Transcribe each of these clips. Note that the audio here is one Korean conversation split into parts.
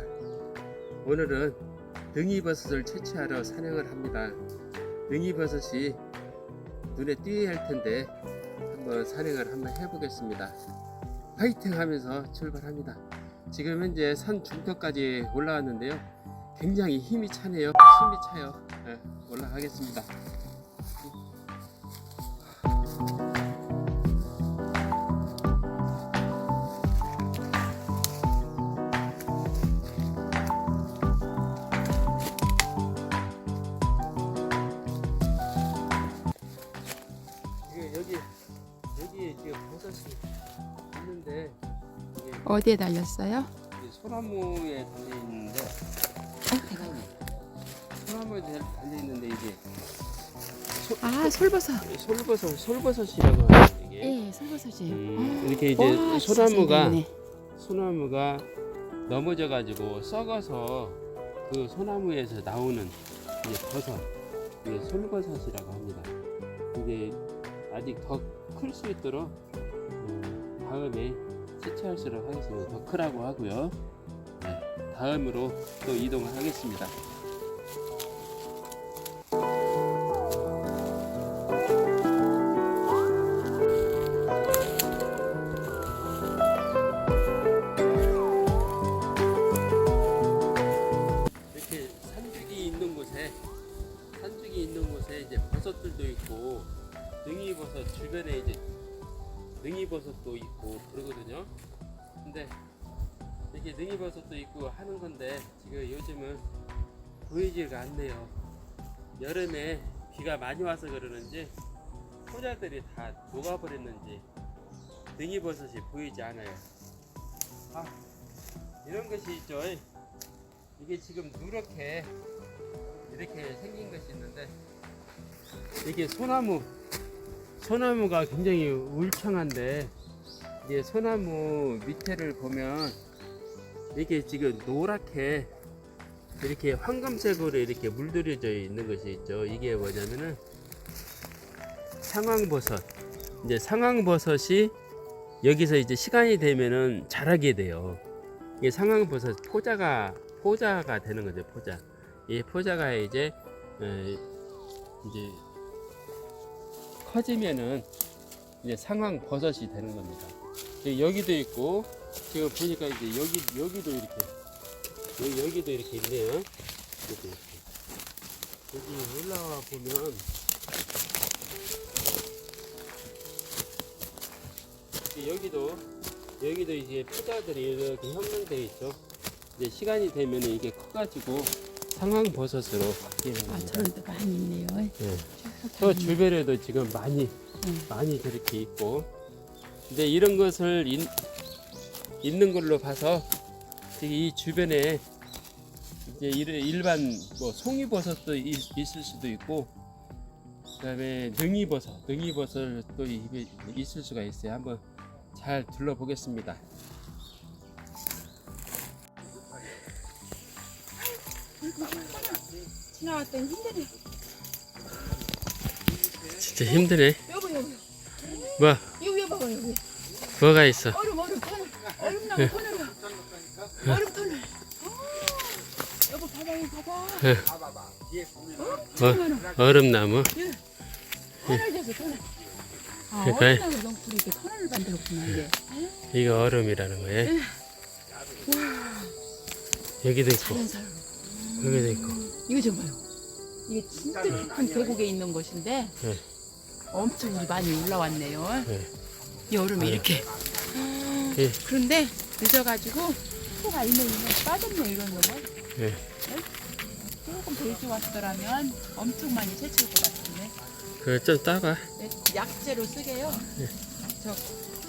성유 군뱅입니다 오늘은 등이버섯을 채취하러 산행을 합니다. 등이버섯이 눈에 띄어야 할 텐데 한번 산행을 한번 해보겠습니다. 파이팅 하면서 출발합니다. 지금 현재 산 중턱까지 올라왔는데요. 굉장히 힘이 차네요. 힘이 차요. 네, 올라가겠습니다 어디에 달렸어요? 이 소나무에 달려 있는데 소나무 소나무에 달려 있는데 이게 아 솔버섯. 솔버섯 솔버섯이라고 하는 이게 예, 솔버섯이. 음, 이렇게 이제 와, 진짜 소나무가 생겼네. 소나무가 넘어져 가지고 썩어서 그 소나무에서 나오는 이제 버섯 이게 솔버섯이라고 합니다. 이게 아직 더 클 수 있도록 음, 다음에 채취할수록 하겠습니다. 더 크라고 하고요. 네, 다음으로 또 이동을 하겠습니다. 이렇게 산죽이 있는 곳에 산죽이 있는 곳에 이제 버섯들도 있고 능이버섯 주변에 이제 능이버섯도 있고 그러거든요. 근데 이렇게 능이버섯도 있고 하는 건데 지금 요즘은 보이지가 않네요. 여름에 비가 많이 와서 그러는지 포자들이 다 녹아버렸는지 능이버섯이 보이지 않아요. 아 이런 것이 있죠. 이게 지금 누렇게 이렇게 생긴 것이 있는데 이게 소나무 소나무가 굉장히 울창한데 이게 소나무 밑에를 보면 이게 지금 노랗게 이렇게 황금색으로 이렇게 물들여져 있는 것이 있죠. 이게 뭐냐면은 상황버섯. 이제 상황버섯이 여기서 이제 시간이 되면은 자라게 돼요. 이게 상황버섯 포자가 포자가 되는 거죠. 포자. 이 포자가 이제 에, 이제 커지면은 이제 상황 버섯이 되는 겁니다. 여기- 여기도 있고 지금 보니까 이제 여기 여기도 이렇게 여기, 여기도 이렇게 있네요. 여기도 이렇게. 여기 올라와 보면 여기도 여기도 이제 포자들이 이렇게 형성되어 있죠. 이제 시간이 되면 이게 커가지고 상황 버섯으로 바뀌는 아 겁니다. 저런 데 많이 있네요. 예. 저 주변에도 지금 많이 음. 많이 저렇게 있고 근데 이런 것을 인, 있는 걸로 봐서 이 주변에 이제 일- 일반 뭐 송이버섯도 있, 있을 수도 있고 그다음에 능이버섯 능이버섯도 이- 있을 수가 있어요 한번 잘 둘러보겠습니다 지나왔더니 힘드네. 진짜 힘드네 여보 여보. 뭐 여기 여보 봐봐 여기. 뭐가 있어 얼음 얼음 터널. 얼음 나무 터널이야. 얼음 터널. 어, 여보 여기 봐봐. 어, 얼음 나무 터널 돼서 터널. 아 그러니까 얼음 나무 이렇게 터널을 만들었구나 이게. 이거 얼음이라는 거예요 여기도 있고 자연 사람. 여기도 있고 이거 좀 봐요. 이게 진짜 깊은 계곡에 있는 곳인데 네. 엄청 물이 많이 올라왔네요. 네. 여름에 네. 이렇게. 예. 그런데 늦어가지고 소가 있는 있는 빠졌네 이런 거는. 예. 조금 더 일찍 왔더라면 엄청 많이 채칠 것 같은데. 그거 좀 따봐 네, 약재로 쓰게요. 네. 저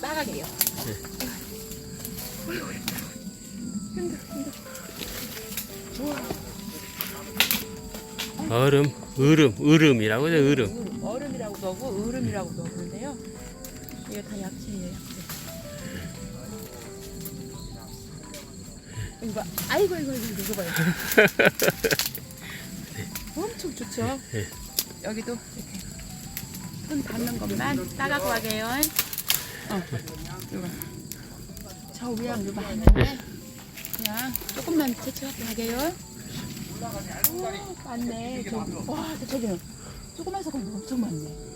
나가게요. 얼음, 으름, 으름이라고 해요, 으름. 으름, 얼음이라고도 하고 으름이라고도 하는데요. 이게 다 약재예요. 약재. 이거 봐. 아이고 이거 이거 이거 봐요. 엄청 좋죠. 네. 여기도 이렇게 손 닿는 것만 따가고 가게요. 어, 이거 저 위랑 이거 하는데 그냥 조금만 채취할게 하게요. 오, 많네. 저, 와, 저 저기는 조그만 사과도 엄청 많네.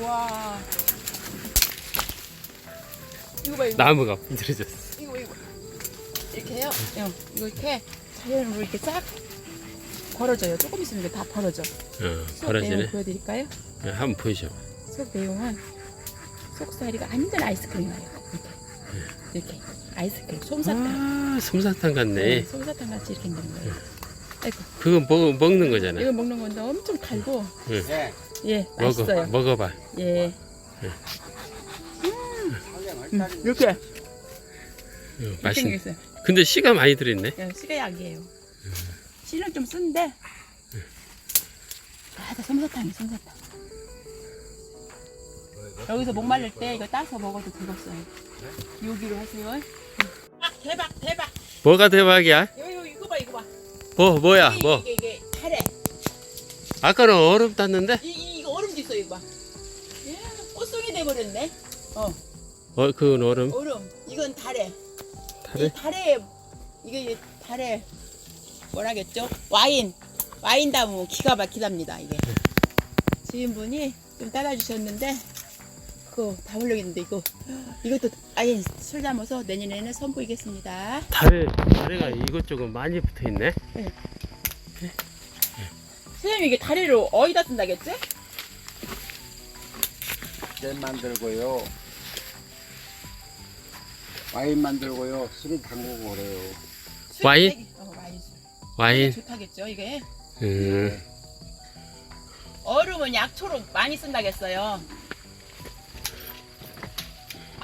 와. 이거 봐, 이거. 나무가 분들어졌어. 이거 이거 이렇게 해요. 응. 이거 이렇게 자연으로 이렇게 싹 벌어져요. 조금 있으면 이게 다 벌어져. 어, 수업 벌어지네. 내용 보여드릴까요? 예, 한번 보이죠. 수업 내용은 속살이가 완전 아이스크림이에요. 이렇게 이렇게 아이스크림 솜사탕. 아, 솜사탕 같네. 솜사탕 같이 이렇게 있는 거예요. 아이고 그거 먹, 먹는 거잖아. 이거 먹는 건데 엄청 달고 예. 예 먹어, 맛있어요. 먹어봐. 예. 음, 이렇게 어, 이렇게 맛있. 생겼어요. 근데 씨가 많이 들어있네. 예, 씨가 약이에요. 씨는 좀 쓴데. 아, 다 솜사탕이 솜사탕. 여기서 목 말릴 때 이거 따서 먹어도 되겠어요. 여기로 하세요. 아, 대박, 대박. 뭐가 대박이야? 뭐 뭐야? 이게, 뭐? 이게, 이게, 타래. 아까는 얼음 땄는데? 이, 이, 이거 얼음도 있어, 이거 봐. 예, 꽃송이 돼버렸네. 어, 어, 그건 얼음. 얼음. 이건. 타래? 이 달에, 이게 달에, 뭐라겠죠? 와인. 와인 다무 기가 막히답니다, 이게. 지인분이 좀 따라주셨는데, 그거 다 올려겠는데, 이거. 이것도 아예 술 담아서 내년에는 선보이겠습니다. 다래, 다래가 이것저것 많이 붙어 있네. 선생님, 이게 다리로 어디다 쓴다겠지? 잼 만들고요. 와인 만들고요. 술을 담그고 그래요. 술 와인? 세게- 어, 와인 술. 와인. 좋다겠죠, 이게. 음. 얼음은 약초로 많이 쓴다겠어요.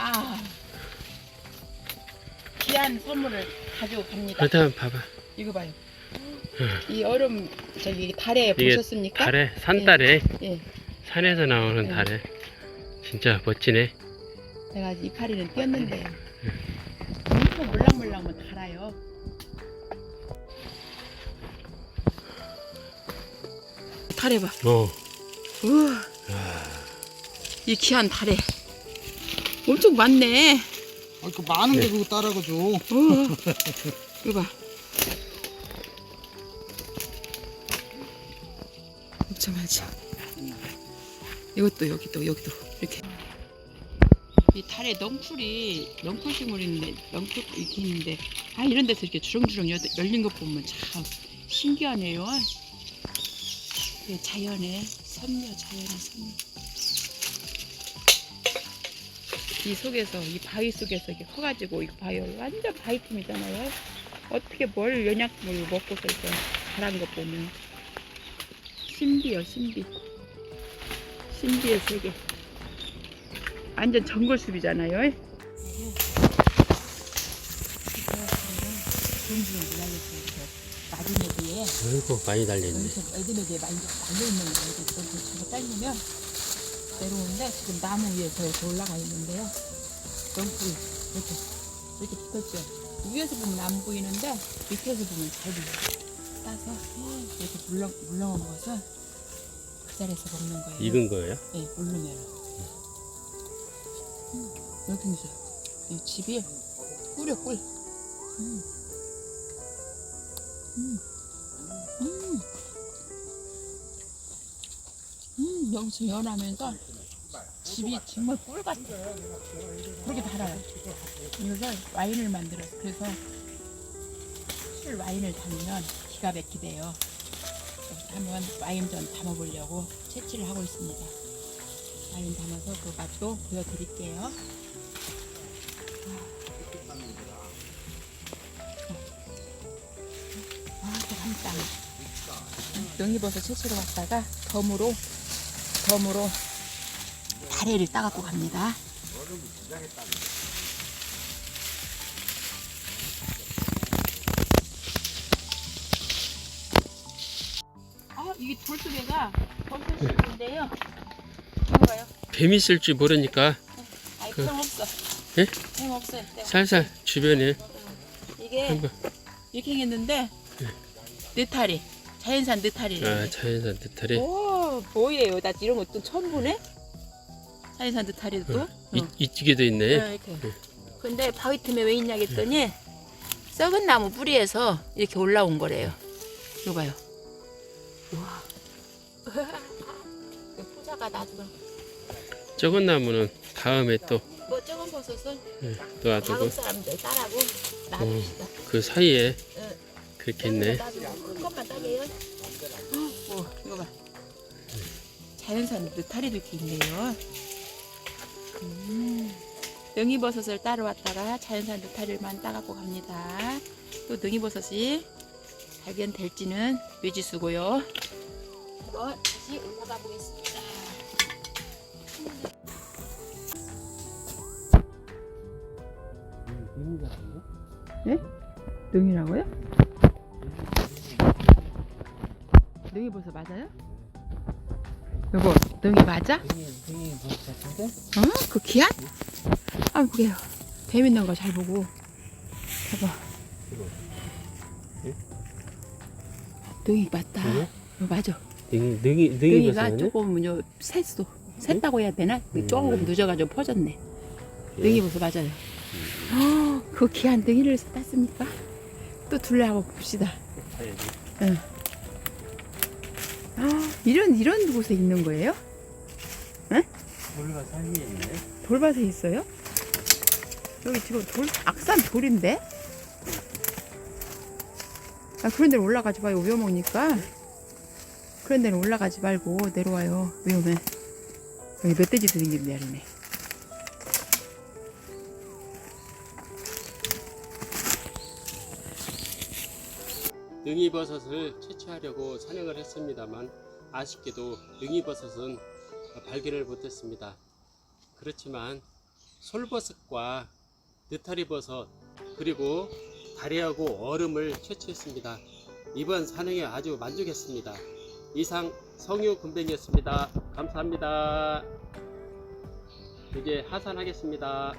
아, 귀한 선물을 가지고 갑니다. 그렇다면 봐봐. 이거 봐요. 이 얼음 저기 달에 이게 보셨습니까? 다래, 산다래. 예, 산에서 나오는 네. 다래. 진짜 멋지네. 제가 이파리는 띄었는데 엄청 물랑물랑은 달아요. 달에 봐. 어. 우와. 이 귀한 달에 엄청 많네. 아, 그 많은데 네. 그거 따라가 줘. 우와. 이거 봐. 엄청 많지. 이것도 여기도 여기도 이렇게. 이 달에 넝쿨이 넝쿨 식물 있는데 넝쿨 이렇게 있는데 아 이런 데서 이렇게 주렁주렁 여- 열린 것 보면 참 신기하네요. 이게 자연의 선녀, 자연의 선녀. 이 속에서 이 바위 속에서 이렇게 커가지고 이거 봐요 완전 바위품이잖아요 어떻게 뭘 연약물 먹고서 이렇게 자란 것 보면 신비요 신비 신비의 세계 완전 정글숲이잖아요 아이고, 많이 달려있네. 애들에게 많이 달려있는 거예요. 저거 잘리면 내려오는데 지금 나무 위에서 이렇게 올라가 있는데요. 덩굴이 이렇게 이렇게 붙었죠. 위에서 보면 안 보이는데 밑에서 보면 잘 보여요. 따서 이렇게 물렁 물렁한 것은 그 자리에서 먹는 거예요. 익은 거예요? 네, 물르면. 음, 여기 있어요. 이 집이 꿀이야 꿀. 음. 음. 음. 여기서 연하면서 집이 정말 꿀 같아. 그렇게 달아요. 이것을 와인을 만들어서 그래서 술 와인을 담으면 기가 막히대요. 한번 와인전 담아보려고 채취를 하고 있습니다. 와인 담아서 그 맛도 보여드릴게요. 아, 또 한 땅. 능이버섯 채취로 갔다가 덤으로 덤으로 다리를 따갖고 갑니다. 아 이게 돌수개가 버섯인데요. 이거 봐요. 뱀 있을 줄 모르니까 아이 그- 뱀 없어. 예? 뱀 없어요. 뱀 살살 주변에 이게 한번. 이렇게 생겼는데 느타리 자연산 느타리. 아, 자연산 느타리. 오 뭐예요? 나 이런 것도 처음 보네. 자연산 느타리도 또 이, 이쪽에도 있네. 네, 이렇게. 근데 바위 틈에 왜 있냐 했더니 썩은 나무 뿌리에서 이렇게 올라온 거래요. 이거 봐요. 와. 포자가 나도 적은 나무는 다음에 또 뭐 적은 버섯은 놔두고 다음 사람들 따라고 놔둡시다. 그 사이에 응. 그렇게 있네. 큰 것만 따게요. 오, 이거 봐. 자연산 느타리도 이렇게 있네요. 음, 능이버섯을 따러 왔다가 자연산 느타리만 따갖고 갑니다. 또 능이버섯이 발견될지는 미지수고요. 한번 다시 올라가 보겠습니다. 능이라고요? 능이 버섯 맞아요? 여보, 능이 맞아? 어? 그 귀한? 아, 그게요. 재밌는 거 잘 보고. 봐봐. 능이 맞다. 그래? 어, 맞아. 능이 능이 능이 능이가. 조금 요 샜어. 샜다고 해야 되나? 음. 조금 늦어가지고 퍼졌네. 능이 버섯 맞아요. 어, 그 귀한 능이를 땄습니까? 또 둘러하고 봅시다. 응. 아, 이런 이런 곳에 있는 거예요? 돌과 사이에 있네. 돌밭에 있어요? 여기 지금 돌 악산 돌인데? 아 그런 데는 올라가지 마요 위험하니까 그런 데는 올라가지 말고 내려와요 위험해 여기 멧돼지도 생긴 데이네 능이버섯을 채취하려고 산행을 했습니다만 아쉽게도 능이버섯은 발견을 못했습니다. 그렇지만 솔버섯과 느타리버섯 그리고 다리하고 얼음을 채취했습니다. 이번 산행에 아주 만족했습니다. 이상 성유 군뱅이었습니다. 감사합니다. 이제 하산하겠습니다.